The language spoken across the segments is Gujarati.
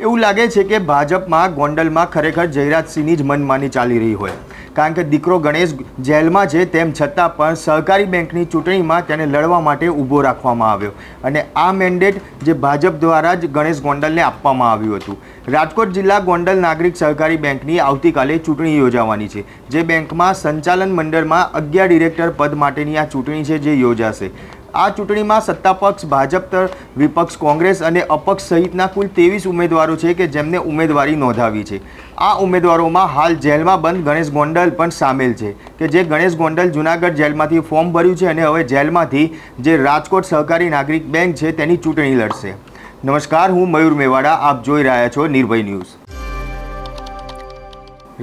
એવું લાગે છે કે ભાજપમાં, ગોંડલમાં ખરેખર જયરાજસિંહની જ મનમાની ચાલી રહી હોય. કારણ કે દીકરો ગણેશ જેલમાં છે તેમ છતાં પણ સહકારી બેંકની ચૂંટણીમાં તેને લડવા માટે ઊભો રાખવામાં આવ્યો. અને આ મેન્ડેટ જે ભાજપ દ્વારા જ ગણેશ ગોંડલને આપવામાં આવ્યું હતું. રાજકોટ જિલ્લા ગોંડલ નાગરિક સહકારી બેંકની આવતીકાલે ચૂંટણી યોજાવાની છે. જે બેંકમાં સંચાલન મંડળમાં અગિયાર ડિરેક્ટર પદ માટેની આ ચૂંટણી છે જે યોજાશે. આ ચૂંટણીમાં સત્તાપક્ષ, ભાજપ વિપક્ષ, કોંગ્રેસ અને અપક્ષ સહિતના કુલ ત્રેવીસ ઉમેદવારો છે કે જેમને ઉમેદવારી નોંધાવી છે. આ ઉમેદવારોમાં હાલ જેલમાં બંધ ગણેશ ગોંડલ પણ સામેલ છે કે જે ગણેશ ગોંડલ જુનાગઢ જેલમાંથી ફોર્મ ભર્યું છે અને હવે જેલમાંથી જે રાજકોટ સહકારી નાગરિક બેંક છે તેની ચૂંટણી લડશે. નમસ્કાર, હું મયુર મેવાડા, આપ જોઈ રહ્યા છો નિર્ભય ન્યૂઝ.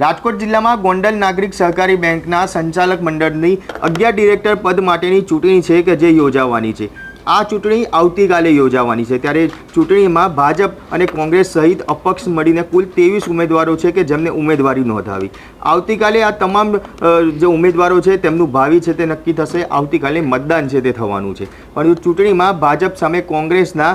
રાજકોટ જિલ્લામાં ગોંડલ નાગરિક સહકારી બેંકના સંચાલક મંડળની અગિયાર ડિરેક્ટર પદ માટેની ચૂંટણી છે કે જે યોજાવાની છે. આ ચૂંટણી આવતીકાલે યોજાવાની છે. ત્યારે ચૂંટણીમાં ભાજપ અને કોંગ્રેસ સહિત અપક્ષ મળીને કુલ ત્રેવીસ ઉમેદવારો છે કે જેમને ઉમેદવારી નોંધાવી. આવતીકાલે આ તમામ જે ઉમેદવારો છે તેમનું ભાવિ છે તે નક્કી થશે. આવતીકાલે મતદાન છે તે થવાનું છે. પરંતુ ચૂંટણીમાં ભાજપ સામે કોંગ્રેસના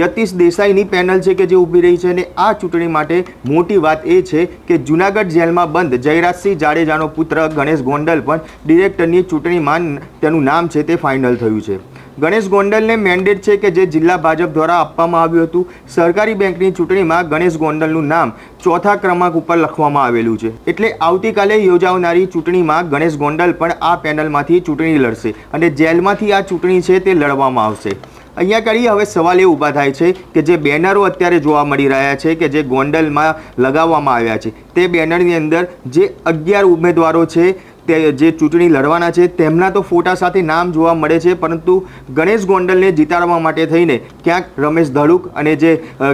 યતીશ દેસાઈની પેનલ છે કે જે ઊભી રહી છે અને આ ચૂંટણી માટે મોટી વાત એ છે કે જુનાગઢ જેલમાં બંધ જયરાજસિંહ જાડેજાનો પુત્ર ગણેશ ગોંડલ પણ ડિરેક્ટરની ચૂંટણીમાં તેનું નામ છે તે ફાઇનલ થયું છે. ગણેશ ગોંડલને મેન્ડેટ છે કે જે જિલ્લા ભાજપ દ્વારા આપવામાં આવ્યું હતું. સરકારી બેંકની ચૂંટણીમાં ગણેશ ગોંડલનું નામ ચોથા ક્રમાંક ઉપર લખવામાં આવેલું છે. એટલે આવતીકાલે યોજાનારી ચૂંટણીમાં ગણેશ ગોંડલ પણ આ પેનલમાંથી ચૂંટણી લડશે અને જેલમાંથી આ ચૂંટણી છે તે લડવામાં આવશે. અહીંયા કરી હવે સવાલ એ ઊભા થાય છે કે જે બેનરો અત્યારે જોવા મળી રહ્યા છે કે જે ગોંડલમાં લગાવવામાં આવ્યા છે, તે બેનરની અંદર જે અગિયાર ઉમેદવારો છે તે જે ચૂંટણી લડવાના છે, તેમના તો ફોટા સાથે નામ જોવા મળે છે, પરંતુ ગણેશ ગોંડલને જીતાડવા માટે થઈને ક્યાંક રમેશ ધડુક અને જે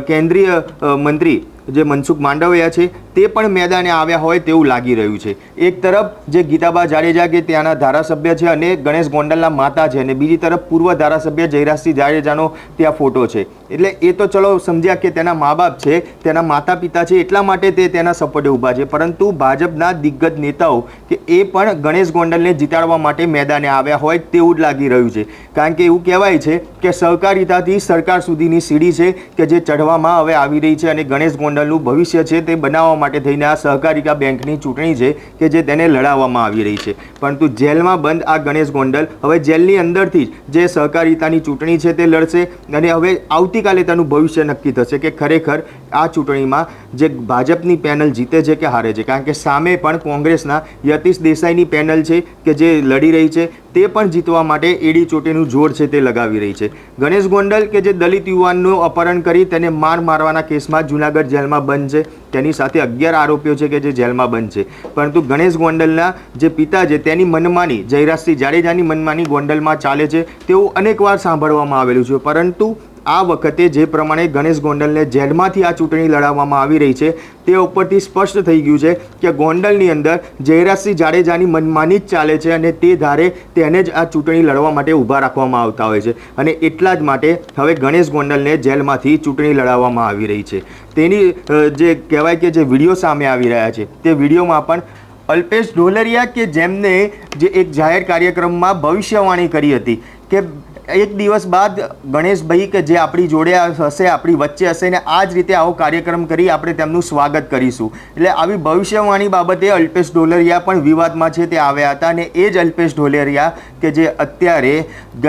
કેન્દ્રીય મંત્રી જે મનસુખ માંડવિયા છે તે પણ મેદાને આવ્યા હોય તેવું લાગી રહ્યું છે. એક તરફ જે ગીતાબા જાડેજા કે ત્યાંના ધારાસભ્ય છે અને ગણેશ ગોંડલના માતા છે અને બીજી તરફ પૂર્વ ધારાસભ્ય જયરાજસિંહ જાડેજાનો ત્યાં ફોટો છે. એટલે એ તો ચલો સમજ્યા કે તેના મા બાપ છે, તેના માતા પિતા છે, એટલા માટે તે તેના સપોર્ટે ઊભા છે. પરંતુ ભાજપના દિગ્ગજ નેતાઓ કે એ પણ ગણેશ ગોંડલને જીતાડવા માટે મેદાને આવ્યા હોય તેવું જ લાગી રહ્યું છે. કારણ કે એવું કહેવાય છે કે સહકારિતાથી સરકાર સુધીની સીડી છે કે જે ચઢવામાં હવે આવી રહી છે અને ગણેશ ગોંડલનું ભવિષ્ય છે તે બનાવવા માટે થઈને આ સહકારિતા બેંકની ચૂંટણી છે કે જે તેને લડાવવામાં આવી રહી છે. પરંતુ જેલમાં બંધ આ ગણેશ ગોંડલ હવે જેલની અંદરથી જ જે સહકારિતાની ચૂંટણી છે તે લડશે અને હવે આવતીકાલે તેનું ભવિષ્ય નક્કી થશે કે ખરેખર આ ચૂંટણીમાં જે ભાજપની પેનલ જીતે છે કે હારે છે. કારણ કે સામે પણ કોંગ્રેસના યતીશ દેસાઈની પેનલ છે કે જે લડી રહી છે. તે પણ જીતવા માટે એડી ચોટીનું જોર છે તે લગાવી રહી છે. ગણેશ ગોંડલ કે જે દલિત યુવાનનું અપહરણ કરી તેને માર મારવાના કેસમાં જૂનાગઢ જેલમાં બંધ છે. તેની સાથે અગિયાર આરોપીઓ છે કે જે જેલમાં બંધ છે. પરંતુ ગણેશ ગોંડલના જે પિતા છે તેની મનમાની, જયરાજસિંહ જાડેજાની મનમાની ગોંડલમાં ચાલે છે. તેવું અનેકવાર સાંભળવામાં આવેલું છે. પરંતુ આ વખતે જે પ્રમાણે ગણેશ ગોંડલને જેલમાંથી આ ચૂંટણી લડાવવામાં આવી રહી છે, તે ઉપરથી સ્પષ્ટ થઈ ગયું છે કે ગોંડલની અંદર જયરાજસિંહ જાડેજાની મનમાની જ ચાલે છે અને તે ધારે તેને જ આ ચૂંટણી લડવા માટે ઊભા રાખવામાં આવતા હોય છે. અને એટલા જ માટે હવે ગણેશ ગોંડલને જેલમાંથી ચૂંટણી લડાવવામાં આવી રહી છે. તેની જે કહેવાય કે જે વીડિયો સામે આવી રહ્યા છે, તે વિડીયોમાં પણ અલ્પેશ ઢોલરિયા કે જેમને જે એક જાહેર કાર્યક્રમમાં ભવિષ્યવાણી કરી હતી, કે એક દિવસ બાદ ગણેશભાઈ કે જે આપણી જોડે હશે, આપણી વચ્ચે હશે ને આ જ રીતે આવો કાર્યક્રમ કરી આપણે તેમનું સ્વાગત કરીશું. એટલે આવી ભવિષ્યવાણી બાબતે અલ્પેશ ઢોલરિયા પણ વિવાદમાં છે, તે આવ્યા હતા અને એ જ અલ્પેશ ઢોલરિયા કે જે અત્યારે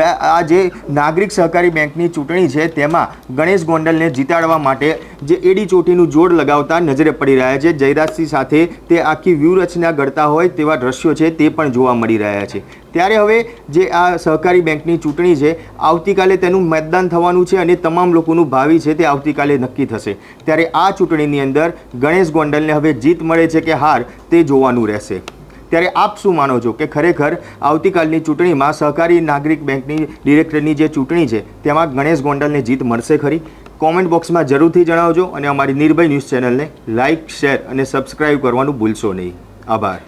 આ જે નાગરિક સહકારી બેંકની ચૂંટણી છે, તેમાં ગણેશ ગોંડલને જીતાડવા માટે જે એડી ચોટીનું જોડ લગાવતા નજરે પડી રહ્યા છે. જયરાજસિંહ સાથે તે આખી વ્યૂહરચના ઘડતા હોય તેવા દ્રશ્યો છે, તે પણ જોવા મળી રહ્યા છે. ત્યારે હવે જે આ સહકારી બેંકની ચૂંટણી છે, આવતીકાલે તેનું મતદાન થવાનું છે અને તમામ લોકોનું ભાવિ છે તે આવતીકાલે નક્કી થશે. ત્યારે આ ચૂંટણીની અંદર ગણેશ ગોંડલને હવે જીત મળે છે કે હાર તે જોવાનું રહેશે. ત્યારે આપ શું માનો છો કે ખરેખર આવતીકાલની ચૂંટણીમાં સહકારી નાગરિક બેંકની ડિરેક્ટરની જે ચૂંટણી છે, તેમાં ગણેશ ગોંડલને જીત મળશે ખરી? કોમેન્ટ બોક્સમાં જરૂરથી જણાવજો અને અમારી નિર્ભય ન્યૂઝ ચેનલને લાઇક શેર અને સબસ્ક્રાઇબ કરવાનું ભૂલશો નહીં. આભાર.